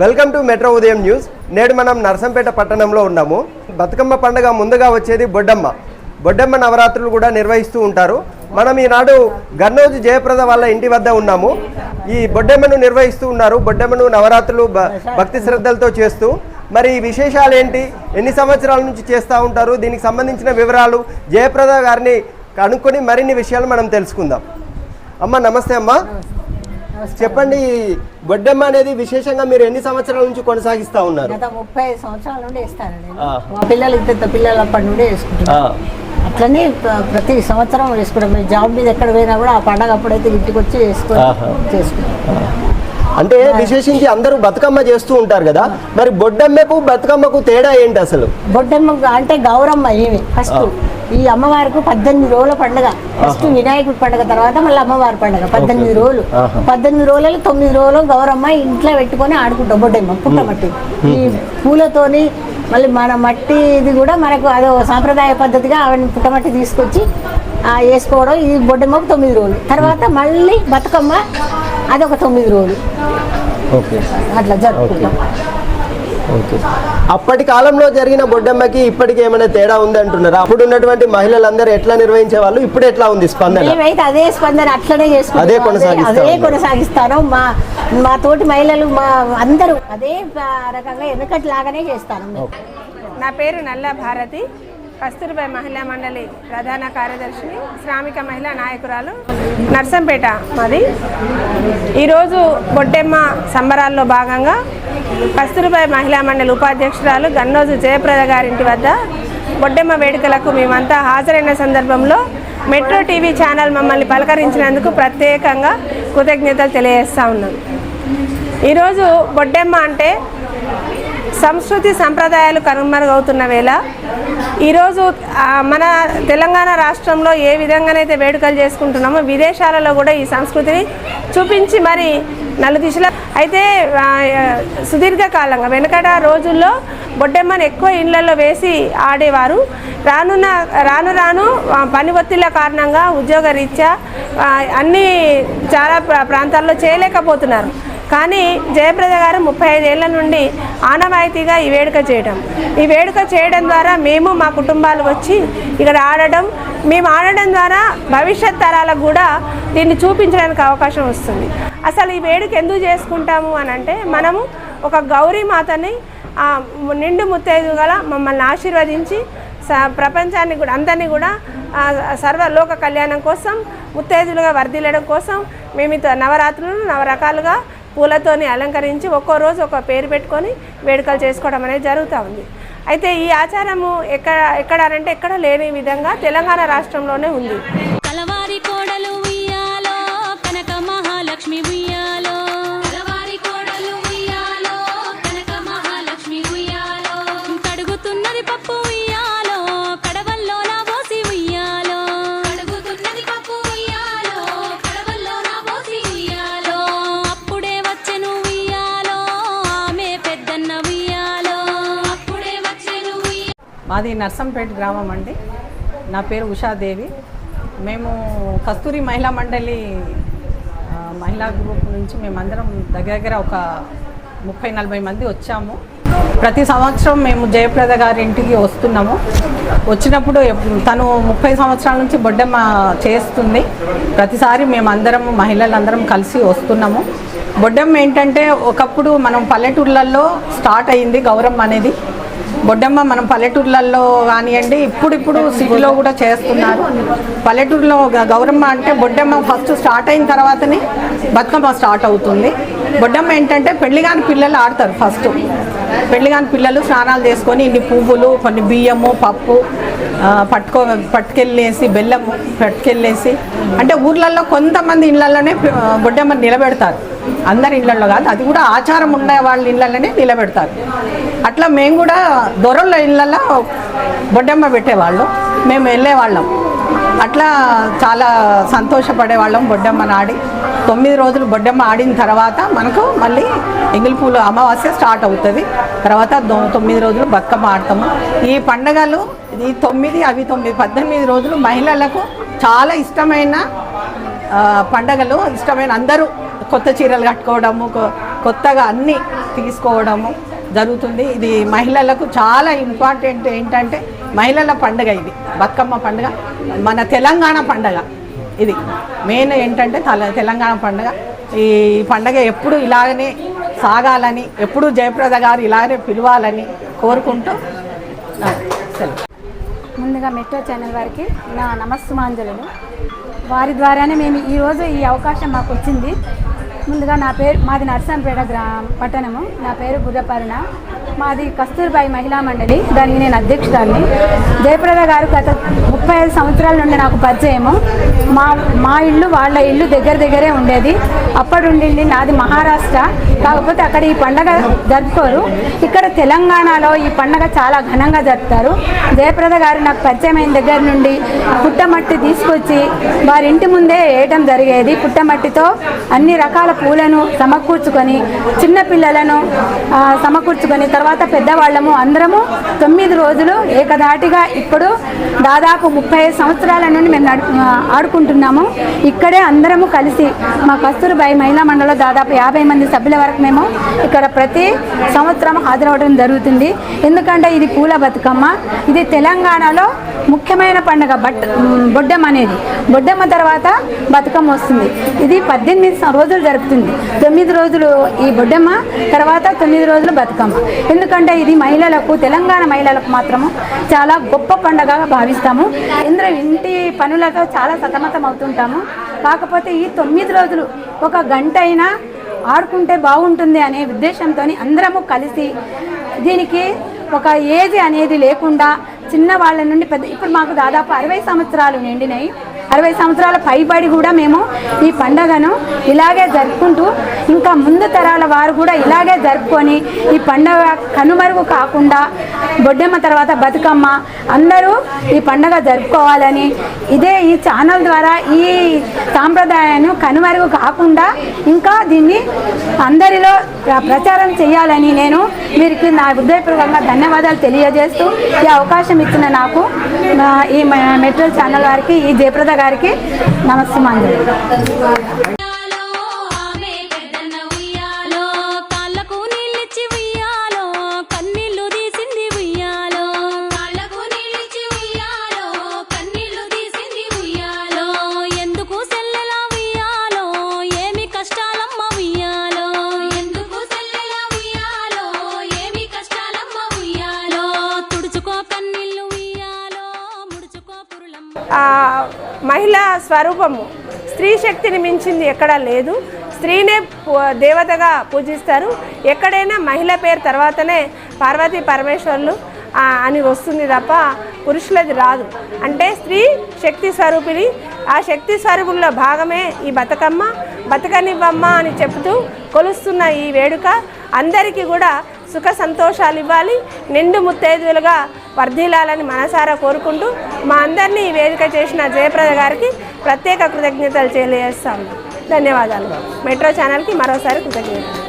Welcome to metro Udayam news. నేడు మనం నర్సంపేట పట్టణంలో ఉన్నాము. బతుకమ్మ పండుగ ముందుగా వచ్చేది బొడ్డమ్మ. బొడ్డమ్మ నవరాత్రులు కూడా నిర్వహిస్తూ ఉంటారు. మనం ఈనాడు గన్నోజు జయప్రద వాళ్ళ ఇంటి వద్ద ఉన్నాము. ఈ బొడ్డమ్మను నిర్వహిస్తూ ఉన్నారు. బొడ్డమ్మను నవరాత్రులు భక్తి శ్రద్ధలతో చేస్తూ. మరి ఈ విశేషాలు ఏంటి? ఎన్ని సంవత్సరాల నుంచి చేస్తూ ఉంటారు? దీనికి సంబంధించిన వివరాలు జయప్రద గారిని కనుక్కొని మరిన్ని విషయాలు మనం తెలుసుకుందాం. అమ్మ నమస్తే అమ్మ. చెప్పండి బొడ్డమ్మ అనేది విశేషంగా మీరు ఎన్ని సంవత్సరాల నుంచి కొనసాగిస్తా ఉన్నారు? గత ముప్పై సంవత్సరాల నుండి వేస్తాను నేను. ఆ. మా పిల్లలు ఇంత పిల్లలు అప్పటి నుండి వేసుకుంటాను ఆ, అట్లనే ప్ర- ప్రతి సంవత్సరం వేసుకుంటాం. మేము జాబ్ మీద ఎక్కడ పోయినా కూడా ఆ పండగ అప్పుడైతే ఇంటికి వచ్చి. చేసుకుంటాం. అంటే విశేషించి అందరూ బతుకమ్మ చేస్తూ ఉంటారు కదా. మరి బొడ్డమ్మకు బతుకమ్మకు తేడా ఏంటి అసలు? బొడ్డమ్మ అంటే గౌరమ్మ ఏమి ఫస్ట్. ఈ అమ్మవారికి పద్దెనిమిది రోజుల పండుగ. ఫస్ట్ వినాయకుడి పండుగ తర్వాత మళ్ళీ అమ్మవారి పండుగ. పద్దెనిమిది రోజులు. పద్దెనిమిది రోజులు తొమ్మిది రోజులు గౌరమ్మ ఇంట్లో పెట్టుకొని ఆడుకుంటాం బొడ్డమ్మ పుట్టమట్టి ఈ పూలతోని మళ్ళీ మన మట్టి ఇది కూడా మనకు అదో సాంప్రదాయ పద్ధతిగా ఆవిడ పుట్టమట్టి తీసుకొచ్చి ఆ, వేసుకోవడం ఇది బొడ్డమ్మకు తొమ్మిది రోజులు. తర్వాత మళ్ళీ బతుకమ్మ అదొక తొమ్మిది రోజులు. అట్లా జరుపుకుంటాం. ఓకే. అప్పటి కాలంలో జరిగిన బొడ్డమ్మకి ఇప్పటికి ఏమైనా తేడా ఉంది అంటున్నారా? అప్పుడు ఉన్నటువంటి మహిళలందరూ ఎట్లా నిర్వహించే వాళ్ళు ఇప్పుడు ఎట్లా ఉంది స్పందన? మేమైతే అదే స్పందన అట్లనే చేసుకుంటాం. అదే కొనసాగిస్తా అదే. కొనసాగిస్తాను. మా మా తోటి మహిళలు మా అందరూ అదే రకంగా వెనకటి లాగానే చేస్తాను. నా పేరు నల్ల భారతి. కస్తూర్బాయ్ మహిళా మండలి ప్రధాన కార్యదర్శిని శ్రామిక మహిళా నాయకురాలు నర్సంపేట మాది. ఈరోజు బొడ్డెమ్మ సంబరాల్లో భాగంగా కస్తూర్బాయ్ మహిళా మండలి ఉపాధ్యక్షురాలు గన్నోజు జయప్రద గారింటి వద్ద బొడ్డెమ్మ వేడుకలకు మేమంతా హాజరైన సందర్భంలో మెట్రో టీవీ ఛానల్ మమ్మల్ని పలకరించినందుకు ప్రత్యేకంగా కృతజ్ఞతలు తెలియజేస్తా ఉన్నాం. ఈరోజు బొడ్డెమ్మ అంటే సంస్కృతి సంప్రదాయాలు కనుమరుగవుతున్న వేళ ఈరోజు మన తెలంగాణ రాష్ట్రంలో ఏ విధంగానైతే వేడుకలు చేసుకుంటున్నామో విదేశాలలో కూడా ఈ సంస్కృతిని చూపించి మరి నలుదిశలో అయితే సుదీర్ఘకాలంగా వెనకట రోజుల్లో బొడ్డెమ్మను ఎక్కువ ఇళ్ళలో వేసి ఆడేవారు. రానున్న రాను రాను పని ఒత్తిళ్ళ కారణంగా ఉద్యోగ రీత్యా అన్ని చాలా ప్రాంతాల్లో చేయలేకపోతున్నారు. కానీ జయప్రద గారు ముప్పై ఐదేళ్ళ నుండి ఆనవాయితీగా ఈ వేడుక చేయడం ఈ వేడుక చేయడం ద్వారా మేము మా కుటుంబాలు వచ్చి ఇక్కడ ఆడడం మేము ఆడడం ద్వారా భవిష్యత్ తరాలకు కూడా దీన్ని చూపించడానికి అవకాశం వస్తుంది. అసలు ఈ వేడుక ఎందుకు చేసుకుంటాము అని అంటే మనము ఒక గౌరీ మాతని నిండు ముత్తైదు గల మమ్మల్ని ఆశీర్వదించి స- ప్రపంచాన్ని కూడా అందరినీ కూడా సర్వలోక కళ్యాణం కోసం ముత్తైదులుగా వర్ధిల్లడం కోసం మేము ఇత నవరాత్రులు నవరకాలుగా పూలతోని అలంకరించి ఒక్కో రోజు ఒక పేరు పెట్టుకొని వేడుకలు చేసుకోవడం అనేది జరుగుతూ ఉంది. అయితే ఈ ఆచారము ఎక్కడ ఎక్కడ అంటే ఎక్కడ లేని విధంగా తెలంగాణ రాష్ట్రంలోనే ఉంది. పప్పు మాది నర్సంపేట గ్రామం అండి. నా పేరు ఉషాదేవి. మేము కస్తూరి మహిళా మండలి మహిళా గ్రూప్ నుంచి మేమందరం దగ్గర దగ్గర ఒక ముప్పై నలభై మంది వచ్చాము. ప్రతి సంవత్సరం మేము జయప్రద గారి ఇంటికి వస్తున్నాము. వచ్చినప్పుడు తను ముప్పై సంవత్సరాల నుంచి బొడ్డమ్మ చేస్తుంది. ప్రతిసారి మేమందరం మహిళలందరం కలిసి వస్తున్నాము. బొడ్డమ్మ ఏంటంటే ఒకప్పుడు మనం పల్లెటూర్లలో స్టార్ట్ అయింది గౌరమ్మ అనేది. బొడ్డమ్మ మనం పల్లెటూర్లలో కానివ్వండి ఇప్పుడిప్పుడు సిటీలో కూడా చేస్తున్నారు. పల్లెటూరులో గ- గౌరమ్మ అంటే బొడ్డమ్మ ఫస్ట్ స్టార్ట్ అయిన తర్వాతనే బతుకమ్మ స్టార్ట్ అవుతుంది. బొడ్డమ్మ ఏంటంటే పెళ్ళి కాని పిల్లలు ఆడతారు ఫస్ట్. పెళ్ళి కాని పిల్లలు స్నానాలు చేసుకొని ఇన్ని పువ్వులు కొన్ని బియ్యము పప్పు పట్టుకో పట్టుకెళ్ళేసి బెల్లం పట్టుకెళ్ళేసి అంటే ఊర్లలో కొంతమంది ఇళ్ళలోనే ఆ, బొడ్డమ్మని నిలబెడతారు. అందరి ఇళ్ళల్లో కాదు అది కూడా ఆచారం ఉండే వాళ్ళ ఇళ్ళలోనే నిలబెడతారు. అట్లా మేము కూడా దొరల ఇళ్ళల్లో బొడ్డమ్మ పెట్టేవాళ్ళు. మేము వెళ్ళేవాళ్ళం. అట్లా చాలా సంతోషపడేవాళ్ళం బొడ్డమ్మని ఆడి తొమ్మిది రోజులు బొడ్డమ్మ ఆడిన తర్వాత మనకు మళ్ళీ ఎంగిలి పూలు అమావాస్య స్టార్ట్ అవుతుంది. తర్వాత తొమ్మిది రోజులు బతుకమ్మ ఆడతాము. ఈ పండగలు ఈ తొమ్మిది అవి తొమ్మిది పద్దెనిమిది రోజులు మహిళలకు చాలా ఇష్టమైన పండగలు. ఇష్టమైన అందరూ కొత్త చీరలు కట్టుకోవడము కొ- కొత్తగా అన్నీ తీసుకోవడము జరుగుతుంది. ఇది మహిళలకు చాలా ఇంపార్టెంట్ ఏంటంటే మహిళల పండుగ ఇది. బతుకమ్మ పండుగ మన తెలంగాణ పండుగ ఇది. మెయిన్ ఏంటంటే తల తెలంగాణ పండుగ. ఈ పండుగ ఎప్పుడు ఇలాగనే సాగాలని ఎప్పుడు జయప్రద గారు ఇలాగనే పిలవాలని కోరుకుంటూ సెలవు. ముందుగా మెట్రో ఛానల్ వారికి నా నమస్సుమాంజలు. వారి ద్వారానే మేము ఈరోజు ఈ అవకాశం మాకు వచ్చింది. ముందుగా నా పేరు మాది నర్సంపేట గ్రా పట్టణము. నా పేరు గుర్రపరుణ మాది కస్తూర్బాయి మహిళా మండలి. దానికి నేను అధ్యక్షురాన్ని జయప్రద గారు గత ముప్పై ఐదు సంవత్సరాల నుండి నాకు పరిచయము. మా మా ఇల్లు వాళ్ళ ఇల్లు దగ్గర దగ్గరే ఉండేది. అప్పటి నాది మహారాష్ట్ర. కాకపోతే అక్కడ ఈ పండగ జరుపుకోరు. ఇక్కడ తెలంగాణలో ఈ పండగ చాలా ఘనంగా జరుపుతారు. జయప్రద గారు నాకు పరిచయం అయిన దగ్గర నుండి పుట్టమట్టి తీసుకొచ్చి వారి ఇంటి ముందే వేయటం జరిగేది. పుట్టమట్టితో అన్ని రకాల పూలను సమకూర్చుకొని చిన్నపిల్లలను సమకూర్చుకొని తర్వాత పెద్దవాళ్ళము అందరము తొమ్మిది రోజులు ఏకధాటిగా ఇప్పుడు దాదాపు ముప్పై సంవత్సరాల నుండి మేము నడు ఆడుకుంటున్నాము. ఇక్కడే అందరము కలిసి మా కస్తూర్బాయి మహిళా మండలిలో దాదాపు యాభై మంది సభ్యుల వరకు మేము ఇక్కడ ప్రతి సంవత్సరం హాజరవడం జరుగుతుంది. ఎందుకంటే ఇది పూల బతుకమ్మ. ఇది తెలంగాణలో ముఖ్యమైన పండుగ బట్ మ్, అనేది. బొడ్డెమ్మ తర్వాత బతుకమ్మ వస్తుంది. ఇది పద్దెనిమిది రోజులు జరుగుతుంది జరుపుతుంది తొమ్మిది రోజులు ఈ బొడ్డమ్మ తర్వాత తొమ్మిది రోజులు బతుకమ్మ. ఎందుకంటే ఇది మహిళలకు తెలంగాణ మహిళలకు మాత్రము చాలా గొప్ప పండుగగా భావిస్తాము. ఇంద్ర ఇంటి పనులతో చాలా సతమతం అవుతుంటాము కాకపోతే ఈ తొమ్మిది రోజులు ఒక గంట అయినా ఆడుకుంటే బాగుంటుంది అనే ఉద్దేశంతో అందరము కలిసి దీనికి ఒక ఏజ్ అనేది లేకుండా చిన్న వాళ్ళ నుండి పెద్ద ఇప్పుడు మాకు దాదాపు అరవై సంవత్సరాలు నిండినాయి. అరవై సంవత్సరాల పైబడి కూడా మేము ఈ పండగను ఇలాగే జరుపుకుంటూ ఇంకా ముందు తరాల వారు కూడా ఇలాగే జరుపుకొని ఈ పండగ కనుమరుగు కాకుండా బొడ్డెమ్మ తర్వాత బతుకమ్మ అందరూ ఈ పండగ జరుపుకోవాలని ఇదే ఈ ఛానల్ ద్వారా ఈ సాంప్రదాయాన్ని కనుమరుగు కాకుండా ఇంకా దీన్ని అందరిలో ప్ర- ప్రచారం చేయాలని నేను వీరికి నా హృదయపూర్వకంగా ధన్యవాదాలు తెలియజేస్తూ ఈ అవకాశం ఇచ్చిన నాకు ఈ మ- మెట్రో ఛానల్ వారికి ఈ జయప్రద గారికి నమస్సుమాంజలి స్వరూపము. స్త్రీ శక్తిని మించింది ఎక్కడా లేదు. స్త్రీనే దేవతగా పూజిస్తారు. ఎక్కడైనా మహిళ పేరు తర్వాతనే పార్వతీ పరమేశ్వర్లు అని వస్తుంది తప్ప పురుషులది రాదు. అంటే స్త్రీ శక్తి స్వరూపిణి ఆ శక్తి స్వరూపుల్లో భాగమే ఈ బతుకమ్మ. బతకనివ్వమ్మ అని చెబుతూ కొలుస్తున్న ఈ వేడుక అందరికీ కూడా సుఖ సంతోషాలు ఇవ్వాలి నిండు ముత్తైదులుగా వర్ధిల్లాలని మనసారా కోరుకుంటూ మా అందరినీ ఈ వేదిక చేసిన జయప్రద గారికి ప్రత్యేక కృతజ్ఞతలు తెలియజేస్తాము ధన్యవాదాలు. మెట్రో ఛానల్కి మరోసారి కృతజ్ఞతలు.